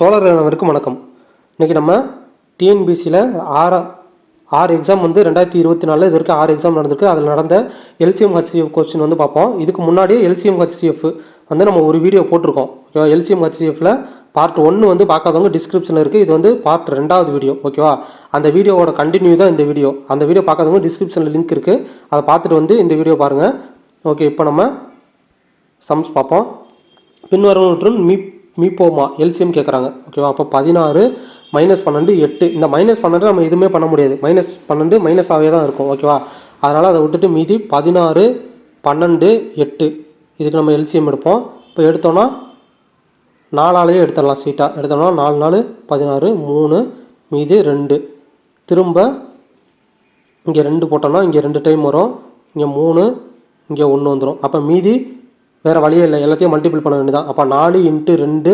தோழர் அனைவருக்கும் வணக்கம். இன்றைக்கி நம்ம டிஎன்பிசியில் ஆறு ஆறு எக்ஸாம் வந்து ரெண்டாயிரத்தி இருபத்தி நாலில் இது வரைக்கும் ஆறு எக்ஸாம் நடந்திருக்கு. அதில் நடந்த எல்சிஎம் ஹச்சிஎஃப் கொஸ்டின் வந்து பார்ப்போம். இதுக்கு முன்னாடியே எல்சிஎம் ஹச்சிஎஃப் வந்து நம்ம ஒரு வீடியோ போட்டிருக்கோம். ஓகேவா? எல்சிஎம் ஹச்சிஎஃப்ல பார்ட் ஒன்று வந்து பார்க்காதவங்க டிஸ்கிரிப்ஷனில் இருக்குது இது வந்து பார்ட் ரெண்டாவது வீடியோ ஓகேவா? அந்த வீடியோவோட கண்டினியூ தான் இந்த வீடியோ அந்த வீடியோ பார்க்காதவங்க டிஸ்கிரிப்ஷனில் லிங்க் இருக்குது அதை பார்த்துட்டு வந்து இந்த வீடியோ பாருங்கள் ஓகே இப்போ நம்ம சம்ஸ் பார்ப்போம். பின்வருவற்றுள் மீ மீப்போமா எல்சிஎம் கேட்குறாங்க ஓகேவா அப்போ பதினாறு மைனஸ் பன்னெண்டு எட்டு. இந்த மைனஸ் பன்னெண்டு நம்ம எதுவுமே பண்ண முடியாது. மைனஸ் பன்னெண்டு மைனஸ் ஆகவே தான் இருக்கும். ஓகேவா அதனால் அதை விட்டுட்டு மீதி பதினாறு பன்னெண்டு எட்டு. இதுக்கு நம்ம எல்சிஎம் எடுப்போம். இப்போ எடுத்தோன்னா நாலாலேயே எடுத்துடலாம் சீட்டாக எடுத்தோம்னா நாலு நாலு பதினாறு மூணு மீதி ரெண்டு. திரும்ப இங்கே ரெண்டு போட்டோம்னா இங்கே ரெண்டு டைம் வரும். இங்கே மூணு இங்கே ஒன்று வந்துடும் அப்போ மீதி வேறு வழியே இல்லை. எல்லாத்தையும் மல்டிபிள் பண்ண வேண்டியதான் அப்போ நாலு இன்ட்டு ரெண்டு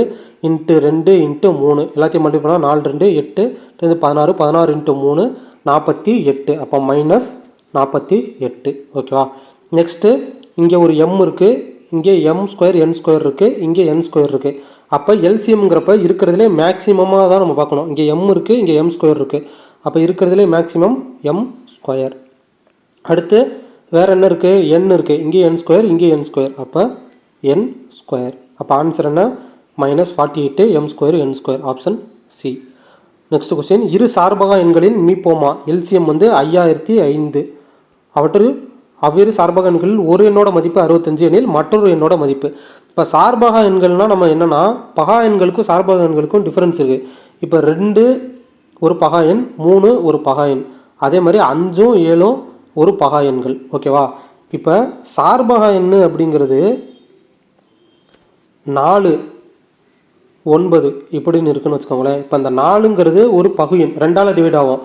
இன்ட்டு ரெண்டு இன்ட்டு மூணு. எல்லாத்தையும் மல்டிபிள் பண்ணால் நாலு ரெண்டு எட்டு ரெண்டு பதினாறு பதினாறு இன்ட்டு மூணு நாற்பத்தி எட்டு. அப்போ மைனஸ் நாற்பத்தி எட்டு. ஓகேவா நெக்ஸ்ட்டு இங்கே ஒரு எம் இருக்குது இங்கே எம் ஸ்கொயர் என் ஸ்கொயர் இருக்குது இங்கே என் ஸ்கொயர் இருக்குது அப்போ எல்சிஎம்ங்கிறப்ப இருக்கிறதுலே மேக்ஸிமமாக தான் நம்ம பார்க்கணும். இங்கே எம் இருக்குது இங்கே எம் ஸ்கொயர் இருக்குது அப்போ இருக்கிறதுலே மேக்ஸிமம் எம் ஸ்கொயர் அடுத்து வேறு என்ன இருக்குது என் இருக்குது இங்கே என் ஸ்கொயர் இங்கே என் ஸ்கொயர் அப்போ என் ஸ்கொயர் அப்போ ஆன்சர் என்ன? Minus forty eight m square n square option C next question இரு சார்பக எண்களின் மீப்போமா? எல்சிஎம் வந்து ஐயாயிரத்தி ஐந்து. அவற்றில் அவ்விரு சார்பக எண்களில் ஒரு எண்ணோட மதிப்பு அறுபத்தஞ்சு எண்ணில் மற்றொரு எண்ணோட மதிப்பு. இப்போ சார்பக எண்கள்னால் நம்ம என்னென்னா பகா எண்களுக்கும் சார்பக எண்களுக்கும் டிஃப்ரென்ஸ் இருக்குது இப்போ ரெண்டு ஒரு பகா எண் மூணு ஒரு பகா எண். அதே மாதிரி அஞ்சும் ஏழும் ஒரு பகா எண்கள் ஓகேவா இப்போ சார்பகா எண் அப்படிங்கிறது நாலு ஒன்பது இப்படின்னு இருக்குன்னு வச்சுக்கோங்களேன். இப்போ இந்த நாலுங்கிறது ஒரு பகு எண் ரெண்டால் டிவைட் ஆகும்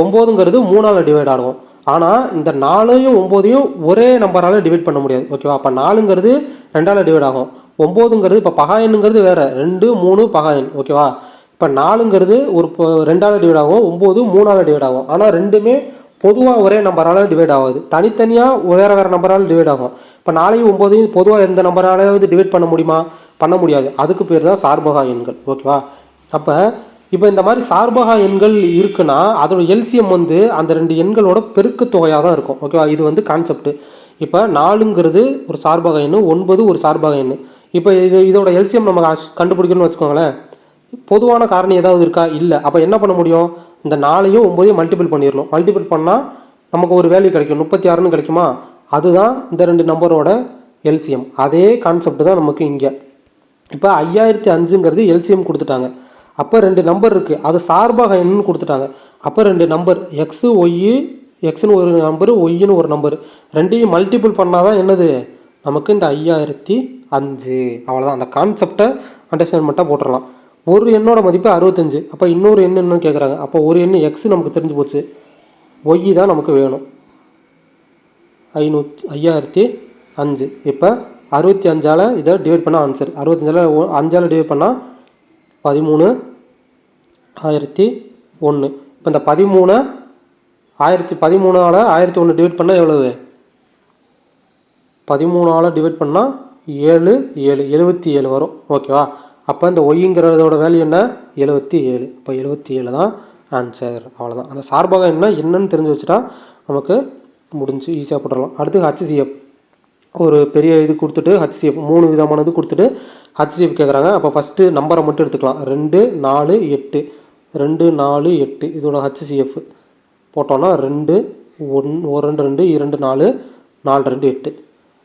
ஒம்போதுங்கிறது மூணால் டிவைட் ஆகும் ஆனால் இந்த நாலையும் ஒம்போதையும் ஒரே நம்பரால் டிவைட் பண்ண முடியாது ஓகேவா அப்போ நாலுங்கிறது ரெண்டால் டிவைட் ஆகும். ஒம்போதுங்கிறது இப்போ பகா எண்ணுங்கிறது வேறு. ரெண்டு மூணு பகா எண் ஓகேவா இப்போ நாலுங்கிறது ஒரு ரெண்டால் டிவைட் ஆகும் ஒம்பது மூணால் டிவைட் ஆகும். ஆனால் ரெண்டுமே பொதுவாக ஒரே நம்பரால் டிவைட் ஆகாது. தனித்தனியாக வேறு வேறு நம்பரால் டிவைட் ஆகும். இப்போ நாளையும் ஒம்போதையும் பொதுவாக எந்த நம்பராலாவது டிவைட் பண்ண முடியுமா? பண்ண முடியாது. அதுக்கு பேர் தான் சார்பகா எண்கள். ஓகேவா அப்போ இப்போ இந்த மாதிரி சார்பகா எண்கள் இருக்குன்னா அதோட எல்சிஎம் வந்து அந்த ரெண்டு எண்களோட பெருக்கு தொகையாக தான் இருக்கும். ஓகேவா இது வந்து கான்செப்ட் இப்போ நாலுங்கிறது ஒரு சார்பகா எண் ஒன்பது ஒரு சார்பகா எண் இப்போ இது இதோட எல்சிஎம் நம்ம கண்டுபிடிக்கணும்னு வச்சுக்கோங்களேன். பொதுவான காரணி ஏதாவது இருக்கா? இல்லை. அப்போ என்ன பண்ண முடியும்? இந்த நாளையும் ஒம்பதையும் மல்டிபிள் பண்ணிடணும் மல்டிபிள் பண்ணால் நமக்கு ஒரு வேல்யூ கிடைக்கும். முப்பத்தி ஆறுன்னு கிடைக்குமா? அதுதான் இந்த ரெண்டு நம்பரோட எல்சிஎம் அதே கான்செப்ட் தான் நமக்கு இங்கே. இப்போ ஐயாயிரத்தி அஞ்சுங்கிறது எல்சிஎம் கொடுத்துட்டாங்க. அப்போ ரெண்டு நம்பர் இருக்குது அது சார்பாக என்னன்னு கொடுத்துட்டாங்க. அப்போ ரெண்டு நம்பர் எக்ஸு ஒய்யு எக்ஸ்னு ஒரு நம்பர் ஒய்ன்னு ஒரு நம்பர் ரெண்டையும் மல்டிபிள் பண்ணால் தான் என்னது? நமக்கு இந்த ஐயாயிரத்தி அஞ்சு. அவ்வளோதான் அந்த கான்செப்டை அண்டர்ஸ்டாண்ட் மட்டும் போட்டுடலாம் ஒரு எண்ணோட மதிப்பு அறுபத்தஞ்சு. அப்போ இன்னொரு எண் என்னன்னு கேட்குறாங்க அப்போ ஒரு எண் எக்ஸ் நமக்கு தெரிஞ்சு போச்சு. ஒய் தான் நமக்கு வேணும். ஐநூற்றி ஐயாயிரத்தி அஞ்சு. இப்போ அறுபத்தி அஞ்சால் இதை டிவைட் பண்ணால் ஆன்சர் அறுபத்தஞ்சால் அஞ்சால் டிவைட் பண்ணால் பதிமூணு ஆயிரத்தி ஒன்று இப்போ இந்த பதிமூணு ஆயிரத்தி பதிமூணால் ஆயிரத்தி ஒன்று டிவைட் பண்ணால் எவ்வளவு? பதிமூணால் டிவைட் பண்ணால் ஏழு ஏழு எழுபத்தி ஏழு வரும். ஓகேவா அப்போ இந்த ஒய்ங்கிறதோட வேல்யூ என்ன? எழுபத்தி ஏழு. இப்போ எழுபத்தி ஏழு தான் ஆன்சர் அவ்வளோதான் அந்த சார்பாக என்ன என்னன்னு தெரிஞ்சு வச்சுட்டா நமக்கு முடிஞ்சு ஈஸியாக போட்டுடலாம். அடுத்து ஹச்சிசிஎஃப் ஒரு பெரிய இது கொடுத்துட்டு ஹச்சிஎஃப் மூணு விதமான இது கொடுத்துட்டு ஹச்சிஎஃப் கேட்குறாங்க அப்போ ஃபஸ்ட்டு நம்பரை மட்டும் எடுத்துக்கலாம். ரெண்டு நாலு எட்டு. ரெண்டு நாலு எட்டு. இதோட ஹச்சிஎஃப் போட்டோன்னா ரெண்டு ஒன் ஒரு ரெண்டு ரெண்டு இரண்டு நாலு நாலு ரெண்டு எட்டு.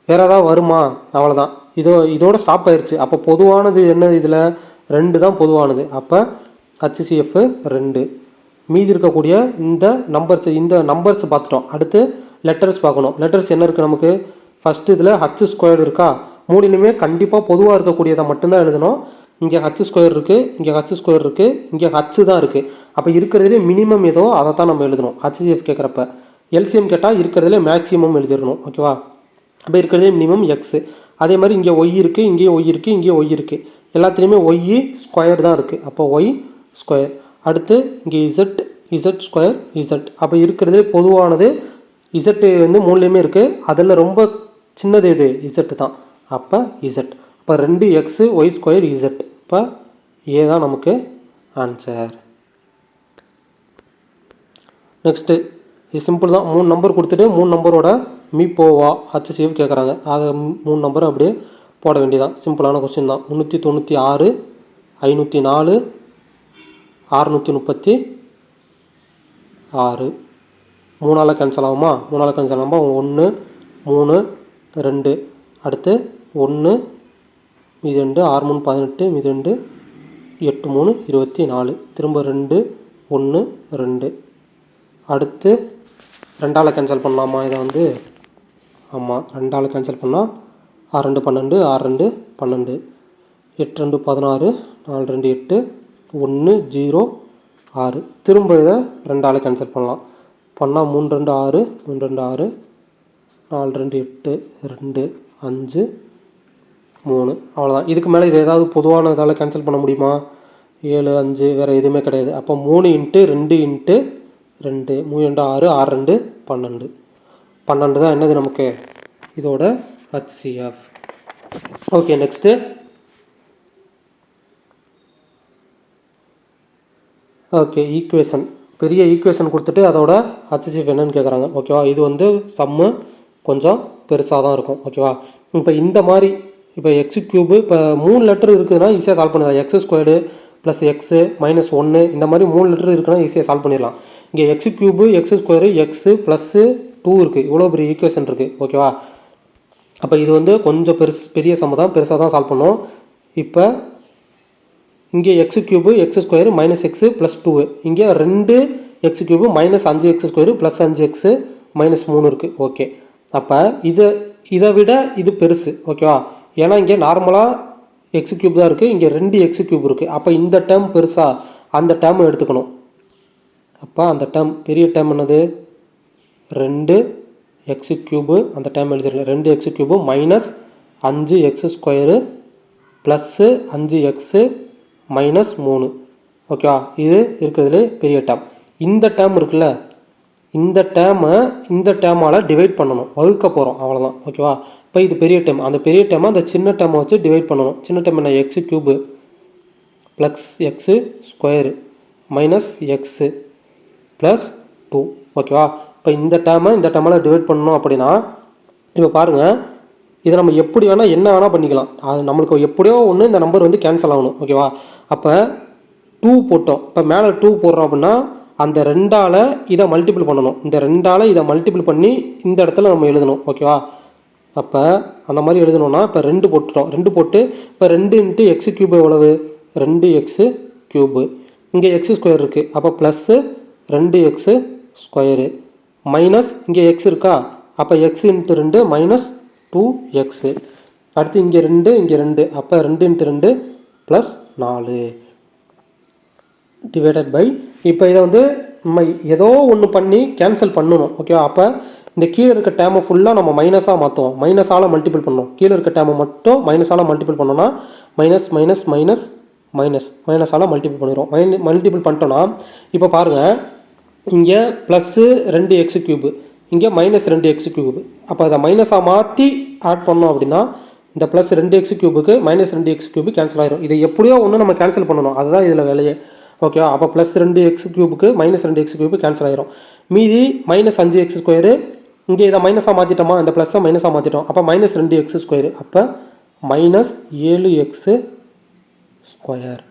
வேறு ஏதாவது வருமா? அவ்வளோதான் இதோ இதோட ஸ்டாப் ஆயிடுச்சு அப்போ பொதுவானது என்ன இதில்? ரெண்டு தான் பொதுவானது. அப்போ ஹச்சிசிஎஃப் ரெண்டு. மீதி இருக்கக்கூடிய இந்த நம்பர்ஸ் இந்த நம்பர்ஸ் பார்த்துட்டோம். அடுத்து லெட்டர்ஸ் பார்க்கணும். லெட்டர்ஸ் என்ன இருக்குது நமக்கு? ஃபஸ்ட்டு இதில் ஹச் ஸ்கொயர் இருக்கா? மூணுலையுமே கண்டிப்பாக பொதுவாக இருக்கக்கூடியதை மட்டும்தான் எழுதணும். இங்கே ஹச் ஸ்கொயர் இருக்குது இங்கே ஹச் ஸ்கொயர் இருக்குது இங்கே ஹச் தான் இருக்குது அப்போ இருக்கிறதுலே மினிமம் ஏதோ அதை தான் நம்ம எழுதணும். ஹச்சிஎஃப் கேட்குறப்ப. எல்சிஎம் கேட்டால் இருக்கிறதுலே மேக்ஸிமம் எழுதிடணும். ஓகேவா அப்போ இருக்கிறதே மினிமம் எக்ஸு அதே மாதிரி இங்கே ஒய் இருக்குது இங்கேயும் ஒய் இருக்குது இங்கேயும் ஒய் இருக்குது எல்லாத்துலேயுமே ஒய் ஸ்கொயர் தான் இருக்குது அப்போ ஒய் ஸ்கொயர் அடுத்து இங்கே இசட் இசட் ஸ்கொயர் இசட் அப்போ இருக்கிறதே பொதுவானது இசட்டு வந்து மூணுலேயுமே இருக்குது அதில் ரொம்ப சின்னது எது? இசட்டு தான். அப்போ இசட் அப்போ ரெண்டு எக்ஸு ஒய் ஸ்கொயர் இசட் இப்போ ஏ தான் நமக்கு ஆன்சர் நெக்ஸ்ட்டு இது சிம்பிள் தான். மூணு நம்பர் கொடுத்துட்டு மூணு நம்பரோட மீ போவா ஹச்சிசிஎஃப் கேட்குறாங்க அதை மூணு நம்பரும் அப்படியே போட வேண்டியதான் சிம்பிளான கொஸ்டின் தான். முந்நூற்றி தொண்ணூற்றி ஆறு ஐநூற்றி நாலு அறுநூற்றி முப்பத்தி ஆறு. மூணால் கேன்சல் ஆகுமா? மூணால் கேன்சல் ஆகுமா ஒன்று மூணு ரெண்டு. அடுத்து ஒன்று மீதி ரெண்டு ஆறு மூணு பதினெட்டு மீதி ரெண்டு எட்டு மூணு இருபத்தி நாலு. திரும்ப ரெண்டு ஒன்று ரெண்டு. அடுத்து ரெண்டால் கேன்சல் பண்ணலாமா? இதை வந்து ஆமாம் ரெண்டு ஆள் கேன்சல் பண்ணால் ஆறு ரெண்டு பன்னெண்டு ஆறு ரெண்டு பன்னெண்டு. எட்டு ரெண்டு பதினாறு நாலு ரெண்டு எட்டு ஒன்று ஜீரோ ஆறு. திரும்ப இதை ரெண்டு ஆள் கேன்சல் பண்ணலாம். பண்ணால் மூணு ரெண்டு ஆறு மூணு ரெண்டு ஆறு நாலு ரெண்டு எட்டு ரெண்டு அஞ்சு மூணு. அவ்வளோதான் இதுக்கு மேலே இது ஏதாவது பொதுவான இதால் கேன்சல் பண்ண முடியுமா? ஏழு அஞ்சு வேறு எதுவுமே கிடையாது. அப்போ மூணு இன்ட்டு ரெண்டு இன்ட்டு ரெண்டு மூணு ரெண்டு ஆறு ஆறு ரெண்டு பன்னெண்டு. பன்னெண்டு தான் என்னது நமக்கு? இதோட HCF okay next okay equation பெரிய ஈக்குவேஷன் கொடுத்துட்டு அதோட ஹச்சிஎஃப் என்னன்னு கேட்குறாங்க ஓகேவா இது வந்து சம்மு கொஞ்சம் பெருசாக தான் இருக்கும். ஓகேவா இப்போ இந்த மாதிரி இப்போ எக்ஸ் க்யூபு இப்போ மூணு லெட்டர் இருக்குதுன்னா ஈஸியாக சால்வ் பண்ணிடலாம். X squared plus x minus ஒன்று இந்த மாதிரி மூணு லெட்டர் இருக்குன்னா ஈஸியாக சால்வ் பண்ணிடலாம். இங்கே x cube x square x plus two இருக்குது இவ்வளோ பெரிய ஈக்குவேஷன் இருக்குது ஓகேவா அப்போ இது வந்து கொஞ்சம் பெருசு பெரிய சம்ம தான். பெருசாக தான் சால்வ் பண்ணோம். இப்போ இங்கே x cube x square minus x plus two இங்கே ரெண்டு எக்ஸ் கியூபு மைனஸ் அஞ்சு எக்ஸ் ஸ்கொயரு ப்ளஸ் அஞ்சு எக்ஸு மைனஸ் மூணு இருக்குது ஓகே அப்போ இதை இதை விட இது பெருசு. ஓகேவா ஏன்னா இங்கே நார்மலாக எக்ஸ் கியூப் தான் இருக்குது இங்கே ரெண்டு எக்ஸ் கியூப் இருக்குது அப்போ இந்த டேர்ம் பெருசாக அந்த டேர்ம் எடுத்துக்கணும். அப்போ அந்த டேர்ம் பெரிய டேர்ம் என்னது? ரெண்டு எக்ஸு கியூபு அந்த டைம் எழுதிருக்கேன். ரெண்டு எக்ஸு கியூபு மைனஸ் அஞ்சு எக்ஸ் ஸ்கொயரு ப்ளஸ்ஸு அஞ்சு எக்ஸு மைனஸ் மூணு. ஓகேவா இது இருக்கிறதுலே பெரிய டேம் இந்த டேம் இருக்குல்ல? இந்த டேமை இந்த டேமால் டிவைட் பண்ணணும். வகுக்க போகிறோம் அவ்வளோதான் ஓகேவா இப்போ இது பெரிய டேம் அந்த பெரிய டேர்மை அந்த சின்ன டேமை வச்சு டிவைட் பண்ணணும். சின்ன டேம் என்ன? X cube plus x square minus x plus two ஓகேவா இப்போ இந்த டேர்மை இந்த டேர்மால் டிவைட் பண்ணணும் அப்படின்னா இப்போ பாருங்கள் இதை நம்ம எப்படி வேணால் என்ன வேணால் பண்ணிக்கலாம். அது நம்மளுக்கு எப்படியோ ஒன்று இந்த நம்பர் வந்து கேன்சல் ஆகணும் ஓகேவா அப்போ டூ போட்டோம். இப்போ மேலே டூ போடுறோம் அப்படின்னா அந்த ரெண்டால் இதை மல்டிபிள் பண்ணணும். இந்த ரெண்டால் இதை மல்டிபிள் பண்ணி இந்த இடத்துல நம்ம எழுதணும் ஓகேவா அப்போ அந்த மாதிரி எழுதணும்னா இப்போ ரெண்டு போட்டுட்டோம். ரெண்டு போட்டு இப்போ ரெண்டு இன்ட்டு எக்ஸ் கியூப் எவ்வளவு? ரெண்டு எக்ஸு க்யூபு இங்கே எக்ஸ் ஸ்கொயர் இருக்குது அப்போ ப்ளஸ்ஸு ரெண்டு எக்ஸு ஸ்கொயரு மைனஸ் இங்கே எக்ஸ் இருக்கா? அப்போ எக்ஸ் இன்ட்டு ரெண்டு மைனஸ் டூ எக்ஸு அடுத்து இங்கே ரெண்டு இங்கே ரெண்டு. அப்போ ரெண்டு இன்ட்டு ரெண்டு ப்ளஸ் நாலு. டிவைடட் பை இப்போ இதை வந்து நம்ம ஏதோ ஒன்று பண்ணி கேன்சல் பண்ணணும் ஓகேவா அப்போ இந்த கீழே இருக்க டேமை ஃபுல்லாக நம்ம மைனஸாக மாற்றுவோம் மைனஸால் மல்டிபிள் பண்ணோம் கீழே இருக்க டேமை மட்டும் மைனஸால் மல்டிபிள் பண்ணோன்னா மைனஸ் மைனஸ் மைனஸ் மைனஸ் மைனஸால் மல்டிபிள் பண்ணிடுவோம் மைன் மல்டிபிள் பண்ணிட்டோன்னா இப்போ பாருங்கள் இங்கே ப்ளஸ்ஸு ரெண்டு எக்ஸ் கியூபு இங்கே மைனஸ் ரெண்டு எக்ஸ் கியூபு அப்போ அதை மைனஸாக மாற்றி ஆட் பண்ணோம் அப்படின்னா இந்த ப்ளஸ் ரெண்டு எக்ஸ் கியூபுக்கு மைனஸ் ரெண்டு எக்ஸ் கியூபு கேன்சல் ஆயிரும். இதை எப்படியோ ஒன்று நம்ம கேன்சல் பண்ணணும். அதுதான் இதில் வேலையே. ஓகேவா அப்போ ப்ளஸ் ரெண்டு எக்ஸ் கியூபுக்கு மைனஸ் ரெண்டு எக்ஸ் கியூபு கேன்சல் ஆயிரும். மீதி மைனஸ் அஞ்சு எக்ஸ் ஸ்கொயரு இங்கே இதை மைனஸாக மாற்றிட்டோமா இந்த ப்ளஸ்ஸை மைனஸாக மாற்றிட்டோம் அப்போ மைனஸ் ரெண்டு எக்ஸ் ஸ்கொயரு அப்போ மைனஸ் ஏழு எக்ஸு ஸ்கொயர்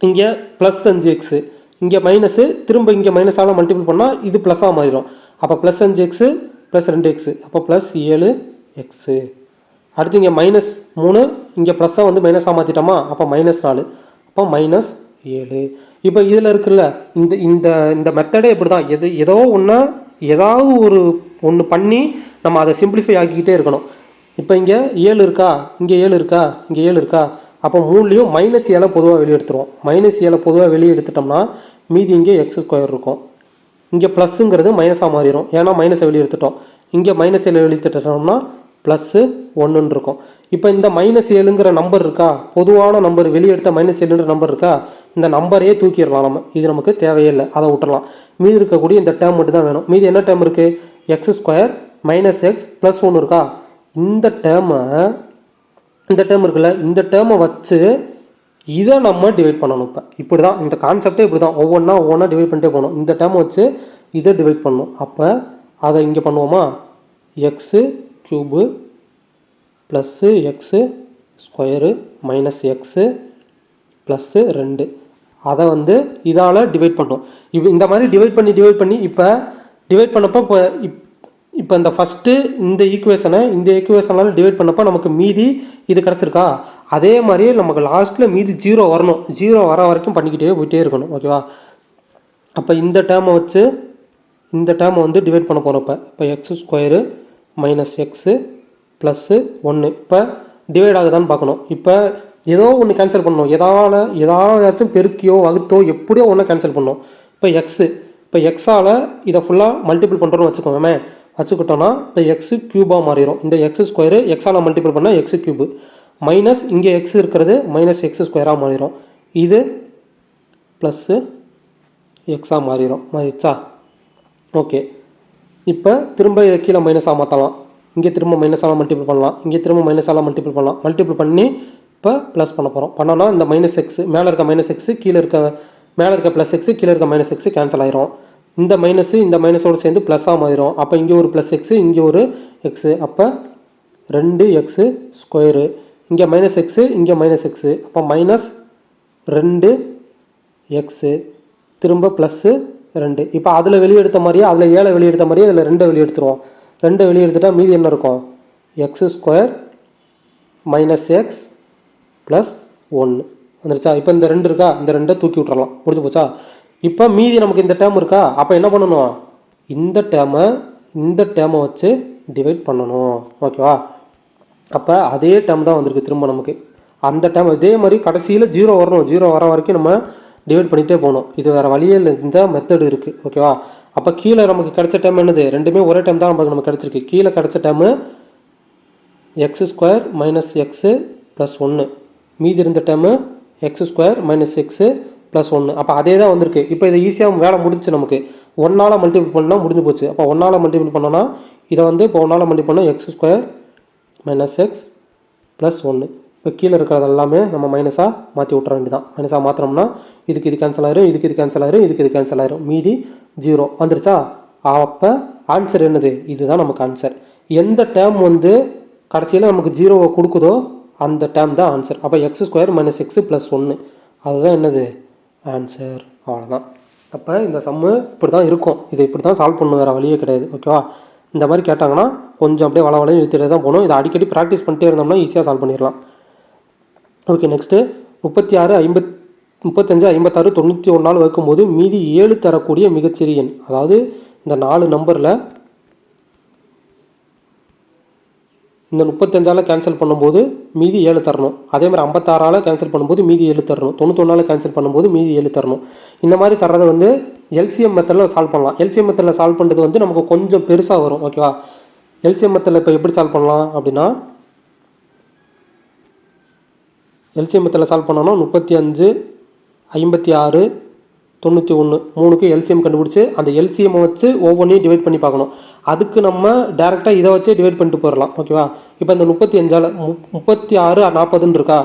இங்கே ப்ளஸ் அஞ்சு எக்ஸு இங்கே மைனஸு திரும்ப இங்கே மைனஸால் மல்டிபிள் பண்ணால் இது ப்ளஸ்ஸாக மாறிடும். அப்போ ப்ளஸ் அஞ்சு எக்ஸு ப்ளஸ் ரெண்டு எக்ஸு அப்போ ப்ளஸ் ஏழு எக்ஸு அடுத்து இங்கே மைனஸ் மூணு இங்கே ப்ளஸ்ஸாக வந்து மைனஸாக மாற்றிட்டோமா அப்போ மைனஸ் நாலு. அப்போ மைனஸ் ஏழு. இப்போ இதில் இருக்குல்ல இந்த இந்த இந்த மெத்தடே இப்படி தான் எது ஏதோ ஒன்று ஏதாவது ஒரு ஒன்று பண்ணி நம்ம அதை சிம்பிளிஃபை ஆக்கிக்கிட்டே இருக்கணும். இப்போ இங்கே ஏழு இருக்கா? இங்கே ஏழு இருக்கா? இங்கே ஏழு இருக்கா? அப்போ மூணுலேயும் மைனஸ் ஏழை பொதுவாக வெளியே எடுத்துருவோம். மைனஸ் ஏழை பொதுவாக வெளியே எடுத்துட்டோம்னா மீதி இங்கே எக்ஸ் ஸ்கொயர் இருக்கும். இங்கே ப்ளஸ்ஸுங்கிறது மைனஸாக மாறிடும் ஏன்னா மைனஸை வெளியே எடுத்துட்டோம் இங்கே மைனஸ் ஏழு வெளியே ப்ளஸ்ஸு ஒன்றுன்னு இருக்கும். இப்போ இந்த மைனஸ் ஏழுங்கிற நம்பர் இருக்கா? பொதுவான நம்பர் வெளியே எடுத்த மைனஸ் ஏழுன்ற நம்பர் இருக்கா? இந்த நம்பரையே தூக்கிடலாம் நம்ம. இது நமக்கு தேவையே இல்லை. அதை விட்டுடலாம் மீதி இருக்கக்கூடிய இந்த டேர்ம் மட்டும் தான் வேணும். மீதி என்ன டேர்ம் இருக்குது x square minus x plus ஒன்று இருக்கா? இந்த டேர்மை இந்த டேர்ம் இருக்குல்ல இந்த டேர்மை வச்சு இதை நம்ம டிவைட் பண்ணணும் இப்போ. இப்படி தான் இந்த கான்செப்டே இப்படி தான் ஒவ்வொன்றா ஒவ்வொன்றா டிவைட் பண்ணிட்டே போகணும். இந்த டேர்ம் வச்சு இதை டிவைட் பண்ணணும். அப்போ அதை இங்கே பண்ணுவோமா? X cube plus x square minus x plus ரெண்டு. அதை வந்து இதால் டிவைட் பண்ணோம் இப்போ இந்த மாதிரி டிவைட் பண்ணி டிவைட் பண்ணி இப்போ டிவைட் பண்ணப்போ இப்போ இப் இப்போ இந்த ஃபஸ்ட்டு இந்த ஈக்குவேஷனை இந்த ஈக்குவேஷனால் டிவைட் பண்ணப்போ நமக்கு மீதி இது கிடச்சிருக்கா? அதே மாதிரியே நமக்கு லாஸ்ட்டில் மீதி ஜீரோ வரணும். ஜீரோ வர வரைக்கும் பண்ணிக்கிட்டே போயிட்டே இருக்கணும். ஓகேவா அப்போ இந்த டேர்மை வச்சு இந்த டேர்மை வந்து டிவைட் பண்ண போகிறோம் இப்போ. இப்போ x square minus x plus ஒன்று இப்போ டிவைட் ஆகுதான்னு பார்க்கணும். இப்போ ஏதோ ஒன்று கேன்சல் பண்ணணும். எதால ஏதாவது பெருக்கியோ வகுத்தோ எப்படியோ ஒன்று கேன்சல் பண்ணணும். இப்போ எக்ஸு இப்போ எக்ஸால் இதை ஃபுல்லாக மல்டிபிள் பண்ணுறோன்னு வச்சுக்கோமே வச்சுக்கிட்டோன்னா இப்போ எக்ஸு க்யூபாக மாறிடும் இந்த எக்ஸ் ஸ்கொயரு எக்ஸால் மல்டிபிள் பண்ணால் எக்ஸ் க்யூபு மைனஸ் இங்கே எக்ஸ் இருக்கிறது மைனஸ் எக்ஸ் ஸ்கொயராக மாறிடும் இது ப்ளஸ்ஸு எக்ஸாக மாறிடும் மாறிடுச்சா? ஓகே இப்போ திரும்ப இதை கீழே மைனஸாக மாற்றலாம் இங்கே திரும்ப மைனஸால் மல்டிபிள் பண்ணலாம். இங்கே திரும்ப மைனஸால் மல்டிபிள் பண்ணலாம். மல்டிபிள் பண்ணி இப்போ ப்ளஸ் பண்ண போகிறோம் பண்ணோன்னா இந்த மைனஸ் எக்ஸ் மேலே இருக்க மைனஸ் எக்ஸு கீழே இருக்க மேலே இருக்க ப்ளஸ் எக்ஸு கீழே இருக்க மைனஸ் எக்ஸு கேன்சல் ஆயிரும். இந்த மைனஸு இந்த மைனஸோடு சேர்ந்து ப்ளஸ்ஸாக மாறிடும் அப்போ இங்கே ஒரு ப்ளஸ் எக்ஸு இங்கே ஒரு எக்ஸு அப்போ ரெண்டு எக்ஸு ஸ்கொயரு இங்கே மைனஸ் எக்ஸு இங்கே மைனஸ் எக்ஸு அப்போ மைனஸ் ரெண்டு எக்ஸு திரும்ப ப்ளஸ்ஸு ரெண்டு. இப்போ அதில் வெளியே எடுத்த மாதிரியே அதில் ஏழை வெளியெடுத்த மாதிரியே அதில் ரெண்டை வெளியெடுத்துருவோம். ரெண்டை வெளியே மீதி என்ன இருக்கும்? X square minus x plus ஒன்று வந்துருச்சா? இப்போ இந்த ரெண்டு இருக்கா? இந்த ரெண்டை தூக்கி விட்றலாம் முடிஞ்சு போச்சா? இப்போ மீதி நமக்கு இந்த டேர்ம் இருக்கா? அப்போ என்ன பண்ணணும்? இந்த டேர்மை இந்த டேர்மை வச்சு டிவைட் பண்ணணும். ஓகேவா அப்போ அதே டேர்ம் தான் வந்திருக்கு திரும்ப நமக்கு. அந்த டேர்ம் இதே மாதிரி கடைசியில் ஜீரோ வரணும். ஜீரோ வர வரைக்கும் நம்ம டிவைட் பண்ணிகிட்டே போகணும். இது வேறு வழியே இல்லை. இந்த மெத்தடு இருக்குது ஓகேவா அப்போ கீழே நமக்கு கிடைச்ச டைம் என்னது? ரெண்டுமே ஒரே டைம் தான் நமக்கு நமக்கு கிடச்சிருக்கு. கீழே கிடைச்ச time x square minus x plus ஒன்று மீதி இருந்த time x square minus x plus ஒன்று அப்போ அதே தான் வந்திருக்கு. இப்போ இதை ஈஸியாக வேலை முடிஞ்சு நமக்கு. ஒன்றால் மல்டிபிள் பண்ணால் முடிஞ்சு போச்சு. அப்போ ஒன்றால் மல்டிபிள் பண்ணோன்னா இதை வந்து இப்போ ஒன்றால் மல்டிபிள் பண்ணால் x square minus x plus ஒன்று இப்போ கீழே இருக்கிறது எல்லாமே நம்ம மைனஸாக மாற்றி விட்ற வேண்டியதான் மைனஸாக மாற்றினோம்னா இதுக்கு இது கேன்சல் ஆயிரும் இதுக்கு இது கேன்சல் ஆயிரும் இதுக்கு இது கேன்சல் ஆயிரும். மீதி ஜீரோ வந்துருச்சா? அப்போ ஆன்சர் என்னது? இதுதான் நமக்கு ஆன்சர் எந்த டேர்ம் வந்து கடைசியில் நமக்கு ஜீரோவை கொடுக்குதோ அந்த டேர்ம் தான் ஆன்சர் அப்போ x square minus x plus ஒன்று அதுதான் என்னது? ஆன்சர் அவ்வளோதான் அப்போ இந்த சம்மு இப்படி தான் இருக்கும். இதை இப்படி தான் சால்வ் பண்ணணும். வேறு வழியே கிடையாது. ஓகேவா இந்த மாதிரி கேட்டாங்கன்னா கொஞ்சம் அப்படியே வள வளையும் இழுத்துட்டே தான் போகணும். இதை அடிக்கடி ப்ராக்டிஸ் பண்ணிட்டே இருந்தோம்னா ஈஸியாக சால்வ் பண்ணிடலாம். ஓகே நெக்ஸ்ட்டு முப்பத்தி ஆறு ஐம்பத் முப்பத்தஞ்சு ஐம்பத்தாறு தொண்ணூற்றி ஒன்றால் வைக்கும்போது மீதி ஏழு தரக்கூடிய மிகச்சிறிய எண் அதாவது இந்த நாலு நம்பரில் இந்த முப்பத்தஞ்சால் கேன்சல் பண்ணும்போது மீதி ஏழு தரணும். அதே மாதிரி ஐம்பத்தாறால் கேன்சல் பண்ணும்போது மீதி ஏழு தரணும். தொண்ணூத்தொன்னால் கேன்சல் பண்ணும்போது மீதி ஏழு தரணும். இந்த மாதிரி தர்றதை வந்து எல்சிஎம் மெத்தடில் சால்வ் பண்ணலாம். எல்சிஎம் மெத்தடில் சால்வ் பண்ணுறது வந்து நமக்கு கொஞ்சம் பெருசாக வரும் ஓகேவா எல்சிஎம் மெத்தடில் இப்போ எப்படி சால்வ் பண்ணலாம் அப்படின்னா எல்சிஎம் மெத்தடில் சால்வ் பண்ணோன்னா முப்பத்தி அஞ்சு ஐம்பத்தி ஆறு தொண்ணூற்றி ஒன்று மூணுக்கு எல்சிஎம் கண்டுபிடிச்சி அந்த எல்சிஎம் வச்சு ஒவ்வொன்றையும் டிவைட் பண்ணி பார்க்கணும். அதுக்கு நம்ம டேரெக்டாக இதை வச்சே டிவைட் பண்ணிட்டு போயிடலாம் ஓகேவா இப்போ இந்த முப்பத்தி அஞ்சால் முப்பத்தி ஆறு நாற்பதுன்னு இருக்கா?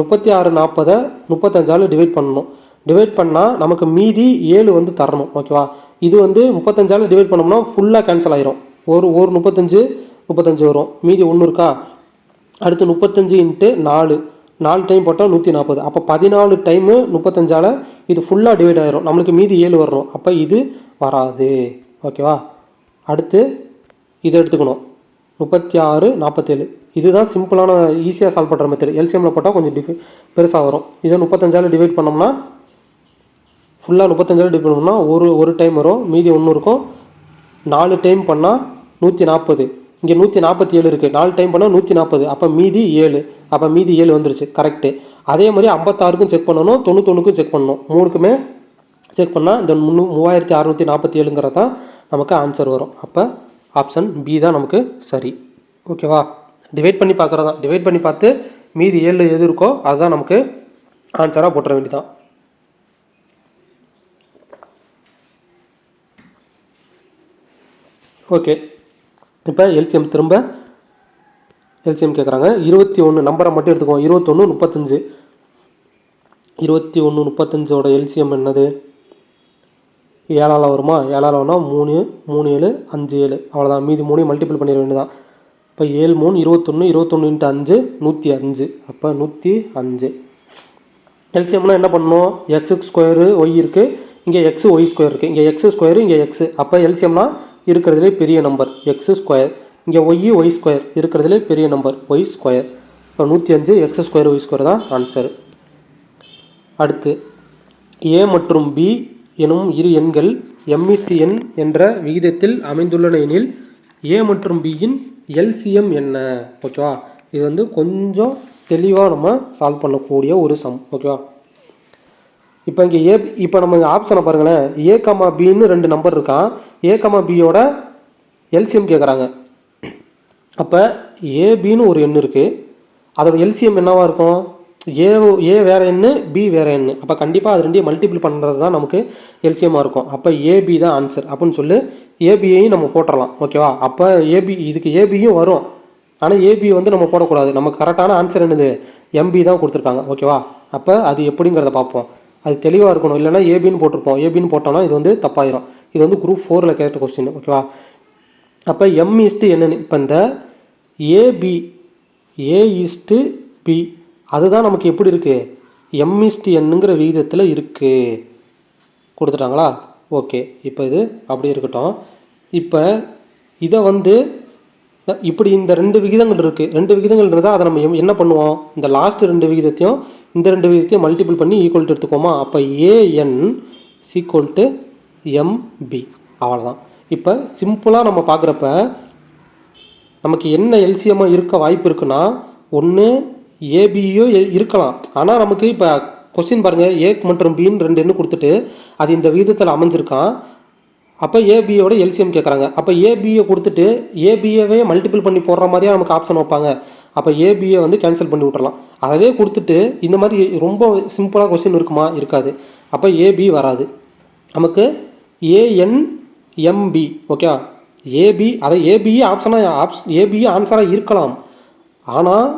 முப்பத்தி ஆறு நாற்பதை முப்பத்தஞ்சால் டிவைட் பண்ணணும். டிவைட் பண்ணால் நமக்கு மீதி ஏழு வந்து தரணும் ஓகேவா இது வந்து முப்பத்தஞ்சால் டிவைட் பண்ணோம்னா ஃபுல்லாக கேன்சல் ஆயிரும். ஒரு ஒரு முப்பத்தஞ்சு முப்பத்தஞ்சு வரும். மீதி ஒன்று இருக்கா? அடுத்து முப்பத்தஞ்சு இன்ட்டு நாலு. நாலு டைம் போட்டால் நூற்றி நாற்பது அப்போ பதினாலு டைமு முப்பத்தஞ்சால் இது ஃபுல்லாக டிவைட் ஆகிரும் நம்மளுக்கு மீதி ஏழு வரணும் அப்போ இது வராது. ஓகேவா அடுத்து இதை எடுத்துக்கணும். முப்பத்தி ஆறு நாற்பத்தேழு இதுதான் சிம்பிளான ஈஸியாக சால்வ் பண்ணுற மெத்தட் எல்சிஎம்மில் போட்டால் கொஞ்சம் டிஃபி பெருசாக வரும். இதை முப்பத்தஞ்சால் டிவைட் பண்ணோம்னா ஃபுல்லாக முப்பத்தஞ்சால் டிவைட் பண்ணோம்னா ஒரு ஒரு டைம் வரும். மீதி ஒன்று இருக்கும். நாலு டைம் பண்ணால் நூற்றி நாற்பது இங்கே நூற்றி நாற்பத்தி ஏழு இருக்குது நாலு டைம் பண்ணால் நூற்றி நாற்பது அப்போ மீதி ஏழு. அப்போ மீதி ஏழு வந்துருச்சு. கரெக்டு அதே மாதிரி ஐம்பத்தாறுக்கும் செக் பண்ணணும். தொண்ணூத்தொன்றுக்கும் செக் பண்ணணும். மூணுக்குமே செக் பண்ணால் இந்த முன்னூ மூவாயிரத்தி அறநூற்றி நாற்பத்தி ஏழுங்கிறது தான் நமக்கு ஆன்சர் வரும். அப்போ ஆப்ஷன் பி தான் நமக்கு சரி. ஓகேவா டிவைட் பண்ணி பார்க்குறது தான் டிவைட் பண்ணி பார்த்து மீதி ஏழு எது இருக்கோ அதுதான் நமக்கு ஆன்சராக போட்டுற வேண்டியதான் ஓகே இப்போ எல்சிஎம் திரும்ப எல்சிஎம் கேட்குறாங்க இருபத்தி ஒன்று நம்பரை மட்டும் எடுத்துக்குவோம் இருபத்தொன்று முப்பத்தஞ்சு. இருபத்தி ஒன்று முப்பத்தஞ்சோட எல்சிஎம் என்னது? ஏழால் வருமா? ஏழால் வரும்னா மூணு மூணு ஏழு அஞ்சு ஏழு. அவ்வளோதான் மீதி மூணையும் மல்டிபிள் பண்ணிட வேண்டியதான் இப்போ ஏழு மூணு இருபத்தொன்று இருபத்தொன்று இன்ட்டு அஞ்சு நூற்றி அஞ்சு. அப்போ நூற்றி அஞ்சு. எல்சிஎம்னா என்ன பண்ணணும்? எக்ஸ் ஸ்கொயரு ஒய் இருக்குது இங்கே எக்ஸ் ஒய் ஸ்கொயர் இருக்குது இங்கே எக்ஸ் ஸ்கொயரு இங்கே எக்ஸ் அப்போ எல்சிஎம்னா இருக்கிறதுலே பெரிய நம்பர் எக்ஸ் ஸ்கொயர் இங்கே ஒய் ஒய் ஸ்கொயர் இருக்கிறதுலே பெரிய நம்பர் ஒய் ஸ்கொயர் இப்போ நூற்றி அஞ்சு எக்ஸ் ஸ்கொயர் ஒய் ஸ்கொயர் தான் ஆன்சர் அடுத்து ஏ மற்றும் பி எனும் இரு எண்கள் எம்இஸ்டி எண் என்ற விகிதத்தில் அமைந்துள்ளன எனில் ஏ மற்றும் பியின் எல்சிஎம் என்ன? ஓகேவா இது வந்து கொஞ்சம் தெளிவாக நம்ம சால்வ் பண்ணக்கூடிய ஒரு சம் ஓகேவா இப்போ இங்கே ஏ இப்போ நம்ம இங்கே ஆப்ஷனை பாருங்களேன். ஏ கமா பின்னு ரெண்டு நம்பர் இருக்கான் ஏ கமா பியோட எல்சிஎம் கேட்குறாங்க அப்போ ஏபின்னு ஒரு எண் இருக்குது அதோட எல்சிஎம் என்னவாக இருக்கும்? ஏ ஏ வேற எண்ணு பி வேறு எண்ணு. அப்போ கண்டிப்பாக அது ரெண்டையும் மல்டிபிள் பண்ணுறது தான் நமக்கு எல்சிஎமாக இருக்கும். அப்போ ஏபி தான் ஆன்சர் அப்படின்னு சொல்லி ஏபியையும் நம்ம போட்டுடலாம் ஓகேவா அப்போ ஏபி இதுக்கு ஏபியும் வரும். ஆனால் ஏபி வந்து நம்ம போடக்கூடாது. நம்ம கரெக்டான ஆன்சர் என்னது? எம்பி தான் கொடுத்துருக்காங்க. ஓகேவா அப்போ அது எப்படிங்கிறத பார்ப்போம். அது தெளிவாக இருக்கணும். இல்லைன்னா ஏபின்னு போட்டிருப்போம். ஏபின்னு போட்டோம்னா இது வந்து தப்பாயிரும். இது வந்து குரூப் ஃபோரில் கேட்ட கொஸ்டின் ஓகேவா அப்போ எம் இஸ்ட்டு என்னன்னு இப்போ இந்த ஏபி ஏ இஸ்ட்டு பி அதுதான் நமக்கு எப்படி இருக்குது எம் இஸ்ட்டு என்னுங்கிற விகிதத்தில் இருக்குது கொடுத்துட்டாங்களா? ஓகே இப்போ இது அப்படி இருக்கட்டும். இப்போ இதை வந்து இப்படி இந்த ரெண்டு விகிதங்கள் இருக்குது ரெண்டு விகிதங்கள் இருந்தால் அதை நம்ம என்ன பண்ணுவோம்? இந்த லாஸ்ட் ரெண்டு விகிதத்தையும் இந்த ரெண்டு விகிதத்தையும் மல்டிபிள் பண்ணி ஈக்குவல் டு எடுத்துக்கோமா அப்போ ஏஎன் சீக்குவல் டு எம்பி அவ்வளோதான் இப்போ சிம்பிளாக நம்ம பார்க்குறப்ப நமக்கு என்ன எல்சிஎம்மாக இருக்க வாய்ப்பு இருக்குன்னா ஒன்று ஏபியோ இருக்கலாம். ஆனால் நமக்கு இப்போ கொஸ்டின் பாருங்கள் ஏ மற்றும் பின்னு ரெண்டு எண்ணு கொடுத்துட்டு அது இந்த விகிதத்தில் அமைஞ்சிருக்கான் அப்போ ஏபியோட எல்சிஎம் கேட்குறாங்க அப்போ ஏபியை கொடுத்துட்டு ஏபிஏவே மல்டிபிள் பண்ணி போடுற மாதிரியே நமக்கு ஆப்ஷன் வைப்பாங்க. அப்போ ஏபிஏ வந்து கேன்சல் பண்ணி விட்றலாம் அதவே கொடுத்துட்டு இந்த மாதிரி ரொம்ப சிம்பிளாக கொஸ்டின் இருக்குமா? இருக்காது. அப்போ ஏபி வராது. நமக்கு ஏஎன்எம்பி ஓகே ஏபி அதை ஏபிஏ ஆப்ஷனாக ஆப்ஸ் ஏபிஏ ஆன்சராக இருக்கலாம். ஆனால்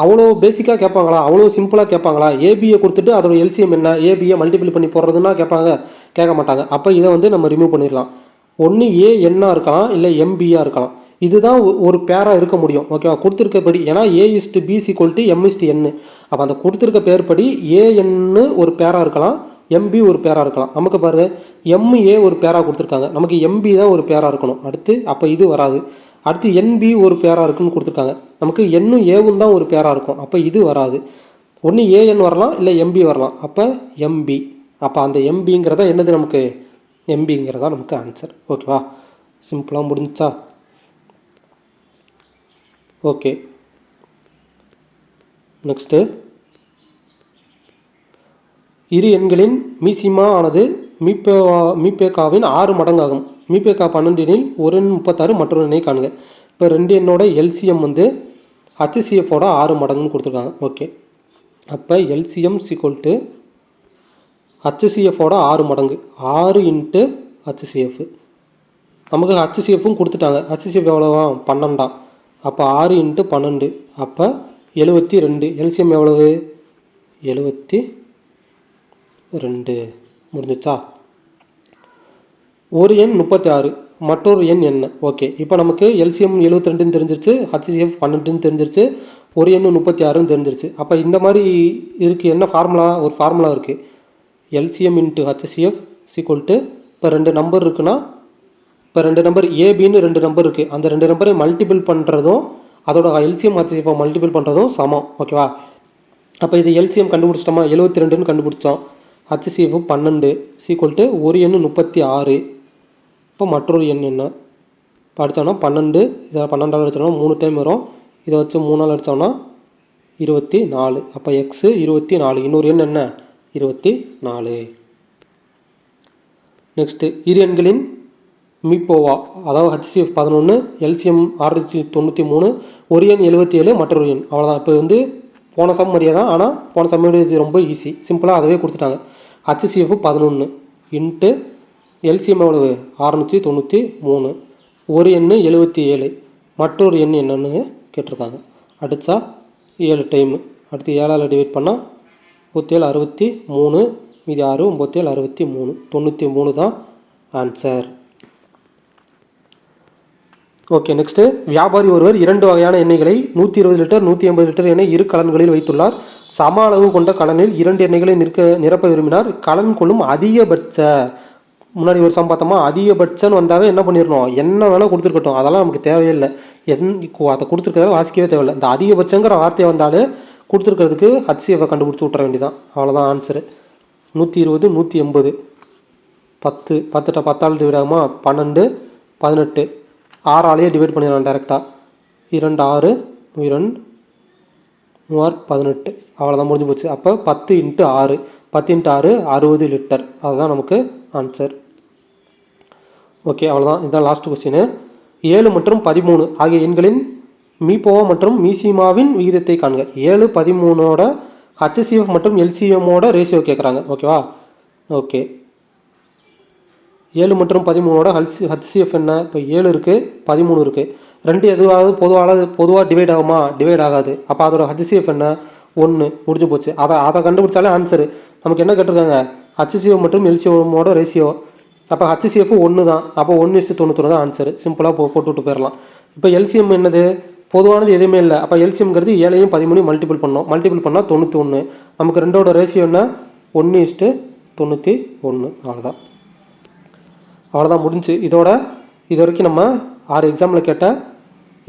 அவ்வளோ பேசிக்காக கேட்பாங்களா? அவ்வளோ சிம்பிளாக கேட்பாங்களா? ஏபியை கொடுத்துட்டு அதோட எல்சிஎம் என்ன? ஏபியை மல்டிபிள் பண்ணி போடுறதுன்னா கேட்பாங்க. கேட்க மாட்டாங்க. அப்போ இதை வந்து நம்ம ரிமூவ் பண்ணிடலாம். ஒன்று ஏ என்னாக இருக்கலாம் இல்லை எம்பியாக இருக்கலாம். இதுதான் ஒரு பேராக இருக்க முடியும். ஓகேவா கொடுத்துருக்கபடி ஏன்னா A is to B equal to M is to N அப்போ அந்த கொடுத்துருக்க பேர் படி ஏஎன்னு ஒரு பேராக இருக்கலாம் எம்பி ஒரு பேராக இருக்கலாம். நமக்கு பாருங்கள் எம் ஏ ஒரு பேராக கொடுத்துருக்காங்க. நமக்கு எம்பி தான் ஒரு பேராக இருக்கணும். அடுத்து அப்போ இது வராது. அடுத்து என்பி ஒரு பேராக இருக்குன்னு கொடுத்துருக்காங்க. நமக்கு எண்ணும் ஏவும் தான் ஒரு பேராக இருக்கும். அப்போ இது வராது. ஒன்று ஏஎன் வரலாம் இல்லை எம்பி வரலாம். அப்போ எம்பி அப்போ அந்த எம்பிங்கிறதா என்னது நமக்கு? எம்பிங்கிறதா நமக்கு ஆன்சர் ஓகேவா சிம்பிளாக முடிஞ்சுச்சா? ஓகே நெக்ஸ்ட்டு இரு எண்களின் மீசிமா ஆனது மீபேவா மீபேகாவின் ஆறு மடங்காகும். மீபேகா பன்னெண்டு எண்ணில் ஒரு எண் முப்பத்தாறு மற்றொரு எண்ணை காணுங்க. இப்போ ரெண்டு எண்ணோட எல்சிஎம் வந்து ஹச்சிசிஎஃபோட ஆறு மடங்குன்னு கொடுத்துருக்காங்க. ஓகே அப்போ எல்சிஎம் சீக்வல் டு ஹச்சிசிஎஃபோட ஆறு மடங்கு. ஆறு இன்ட்டு ஹச்சிசிஎஃப் நமக்கு ஹச்சிசிஎஃப்பும் கொடுத்துட்டாங்க. ஹச்சிசிஎஃப் எவ்வளோவா? பன்னெண்டாம் அப்போ ஆறு இன்ட்டு பன்னெண்டு. அப்போ எழுபத்தி ரெண்டு. எல்சிஎம் எவ்வளவு? எழுபத்தி ரெண்டு. முடிஞ்சிச்சா? ஒரு எண் முப்பத்தி ஆறு. மற்றொரு எண் என்ன? ஓகே இப்போ நமக்கு எல்சிஎம் எழுபத்தி ரெண்டுன்னு தெரிஞ்சிருச்சு ஹச்சிசிஎஃப் பன்னெண்டுன்னு தெரிஞ்சிருச்சு ஒரு எண் முப்பத்தி ஆறுன்னு தெரிஞ்சிருச்சு. அப்போ இந்த மாதிரி இருக்குது என்ன ஃபார்முலா ஒரு ஃபார்முலா இருக்குது LCM into HCF equal to இப்போ ரெண்டு நம்பர் இருக்குன்னா இப்போ ரெண்டு நம்பர் ஏபின்னு ரெண்டு நம்பர் இருக்குது அந்த ரெண்டு நம்பரை மல்டிபிள் பண்ணுறதும் அதோட எல்சிஎம் ஹச்சிசிஎஃப் மல்டிபிள் பண்ணுறதும் சமம் ஓகேவா அப்போ இது எல்சிஎம் கண்டுபிடிச்சிட்டோமா? எழுபத்தி ரெண்டுன்னு கண்டுபிடிச்சோம் ஹச்சிசிஎஃப் பன்னெண்டு சீக்குவல் டு ஒரு எண்ணு முப்பத்தி ஆறு இப்போ மற்றொரு எண் என்ன? இப்போ அடித்தோம்னா பன்னெண்டு. இதை பன்னெண்டால் அடித்தோம்னா மூணு டைம் வரும். இதை வச்சு மூணால் அடித்தோம்னா இருபத்தி நாலு அப்போ எக்ஸு இருபத்தி நாலு இன்னொரு எண் என்ன? இருபத்தி நாலு நெக்ஸ்ட்டு இரு எண்களின் மீப்போவா? அதாவது ஹச்சிசிஎஃப் பதினொன்று எல்சிஎம் ஆறுநூற்றி தொண்ணூற்றி மூணு ஒரு எண் எழுபத்தி ஏழு மற்றொரு எண். அவ்வளோதான் இப்போ வந்து போன சம் மாதிரியே தான். ஆனால் போன சம் இது ரொம்ப ஈஸி சிம்பிளாக அதவே கொடுத்துட்டாங்க. ஹச்சிசிஎஃப் பதினொன்று இன்ட்டு எல்சிஎம் எவ்வளவு? அறநூற்றி தொண்ணூற்றி மூணு. ஒரு எண்ணு எழுபத்தி ஏழு. மற்றொரு எண் என்னென்னு கேட்டிருக்காங்க. அடித்தா ஏழு டைமு அடுத்து ஏழால் டிவைட் பண்ணால் முப்பத்தேழு அறுபத்தி மூணு மீதி ஆறு ஒம்பத்தேழு அறுபத்தி மூணு. தொண்ணூற்றி மூணு தான் ஆன்சர் ஓகே நெக்ஸ்ட்டு வியாபாரி ஒருவர் இரண்டு வகையான எண்ணெய்களை நூற்றி இருபது லிட்டர் நூற்றி ஐம்பது லிட்டர் என இரு கலன்களில் வைத்துள்ளார். சம அளவு கொண்ட கலனில் இரண்டு எண்ணெய்களை நிற்க நிரப்ப விரும்பினார். கலன் கொள்ளும் அதிகபட்ச முன்னாடி ஒரு சம் பார்த்தோமா அதிகபட்சம்னு வந்தாவே என்ன பண்ணிடணும் என்ன வேணால் கொடுத்துருக்கட்டும். அதெல்லாம் நமக்கு தேவையில்லை என் அதை கொடுத்துருக்கிறத வாசிக்கவே தேவையில்லை. இந்த அதிகபட்சங்கிற வார்த்தையை வந்தாலே கொடுத்துருக்கிறதுக்கு ஹச்சிஎஃபை கண்டுபிடிச்சி விட்ற வேண்டியதான் அவ்வளோதான் ஆன்சரு நூற்றி இருபது நூற்றி எண்பது பத்து பத்துட்ட பத்தாள் டிவைட் பன்னெண்டு பதினெட்டு. ஆறு ஆளையே டிவைட் பண்ணிடலாம் டேரெக்டாக இரண்டு ஆறு இரண்டு மூவார் பதினெட்டு. அவ்வளோதான் முடிஞ்சு போச்சு. அப்போ பத்து இன்ட்டு ஆறு. பத்து இன்ட்டு ஆறு அறுபது லிட்டர். அதுதான் நமக்கு ஆன்சர் ஓகே அவ்வளோதான் இதுதான் லாஸ்ட் கொஸ்டின் ஏழு மற்றும் பதிமூணு ஆகிய எண்களின் மீபோவா மற்றும் மீசிமாவின் விகிதத்தை காண்க. ஏழு பதிமூணோட ஹச்சிசிஎஃப் மற்றும் எல்சிஎம்மோட ரேஷியோ கேட்குறாங்க ஓகேவா ஓகே ஏழு மற்றும் பதிமூணோட ஹல்சி ஹச்சிஎஃப் என்ன? இப்போ ஏழு இருக்குது பதிமூணு இருக்குது ரெண்டு எதுவாவது பொதுவாக பொதுவாக டிவைட் ஆகுமா? டிவைட் ஆகாது. அப்போ அதோட ஹச்சிஎஃப் என்ன? ஒன்று முடிஞ்சு போச்சு. அதை அதை கண்டுபிடிச்சாலே ஆன்சரு நமக்கு என்ன கேட்டிருக்காங்க? ஹச்சிசிஎஃப் மற்றும் எல்சிஎம்மோட ரேஷியோ அப்போ ஹச்சிசிஎஃப் ஒன்று தான் அப்போ ஒன்று இஸ்டு தொண்ணூத்தொன்று தான் ஆன்சர் சிம்பிளாக போ போட்டு விட்டு போயிடலாம் இப்போ எல்சிஎம் என்னது? பொதுவானது எதுவுமே இல்லை. அப்போ எல்சிஎம்ங்கிறது ஏழையும் பதிமூணையும் மல்டிபிள் பண்ணோம். மல்டிபிள் பண்ணால் தொண்ணூற்றி ஒன்று நமக்கு ரெண்டோட ரேஷியோ என்ன? ஒன்று இஸ்ட்டு தொண்ணூற்றி ஒன்று அவ்வளோதான் அவ்வளோதான் முடிஞ்சு. இதோட இது வரைக்கும் நம்ம ஆறு எக்ஸாமில் கேட்ட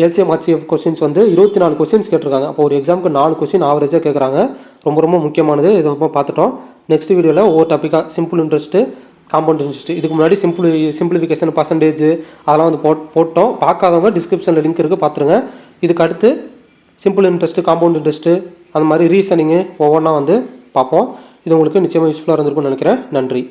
எல்சிஎம் ஹச்சிஎஃப் கொஸ்டின்ஸ் வந்து இருபத்தி நாலு கொஸ்டின்ஸ் கேட்டிருக்காங்க. அப்போ ஒரு எக்ஸாமுக்கு நாலு கொஸ்டின் ஆவரேஜாக கேட்குறாங்க ரொம்ப ரொம்ப முக்கியமானது. இதை பார்த்துட்டோம். நெக்ஸ்ட் வீடியோவில் ஒவ்வொரு டாப்பிக்காக சிம்பிள் இன்ட்ரெஸ்ட்டு காம்பவுண்ட் இன்ட்ரெஸ்ட் இதுக்கு முன்னாடி சிம்பிள் சிம்பிளிஃபிகேஷன் பர்சன்டேஜ் அதெல்லாம் வந்து போட் போட்டோம். பார்க்காதவங்க டிஸ்கிரிப்ஷனில் லிங்க் இருக்குது பார்த்துருங்க. இதுக்கு அடுத்து சிம்பிள் இன்ட்ரெஸ்ட்டு காம்பவுண்ட் இன்ட்ரெஸ்ட்டு அந்த மாதிரி ரீசனிங்கு ஒவ்வொன்றா வந்து பார்ப்போம். இது உங்களுக்கு நிச்சயமாக யூஸ்ஃபுல்லாக இருந்திருக்கும்னு நினைக்கிறேன். நன்றி.